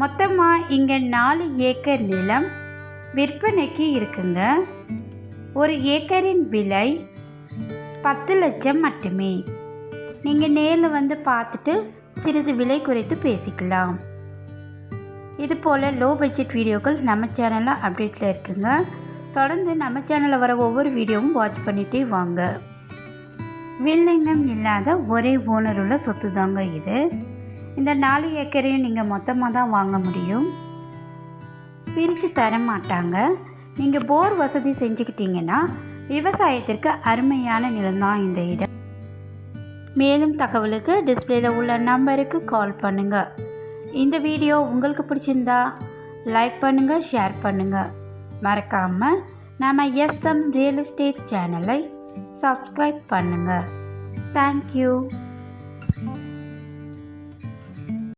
மொத்தமாக இங்கே நாலு ஏக்கர் நிலம் விற்பனைக்கு இருக்குங்க. ஒரு ஏக்கரின் விலை பத்து லட்சம் மட்டுமே. நீங்கள் நேரில் வந்து பார்த்துட்டு சிறிது விலை குறைத்து பேசிக்கலாம். இது போல் லோ பட்ஜெட் வீடியோக்கள் நம்ம சேனலில் அப்டேட்டில் இருக்குங்க. தொடர்ந்து நம்ம சேனலில் வர ஒவ்வொரு வீடியோவும் வாட்ச் பண்ணிகிட்டே வாங்க. வில்லிங்கம் இல்லாத ஒரே ஓனர் உள்ள சொத்து தாங்க இது. இந்த நாலு ஏக்கரையும் நீங்கள் மொத்தமாக தான் வாங்க முடியும். பிரித்து தர மாட்டாங்க. நீங்கள் போர் வசதி செஞ்சுக்கிட்டீங்கன்னா விவசாயத்திற்கு அருமையான நிலம்தான் இந்த இடம். மேலும் தகவலுக்கு டிஸ்பிளேல உள்ள நம்பருக்கு கால் பண்ணுங்கள் இந்த வீடியோ உங்களுக்கு பிடிச்சிருந்தா லைக் பண்ணுங்கள் ஷேர் பண்ணுங்கள் மறக்காமல் நம்ம எஸ்எம் ரியல் எஸ்டேட் சேனலை சப்ஸ்கிரைப் பண்ணுங்கள் தேங்க்யூ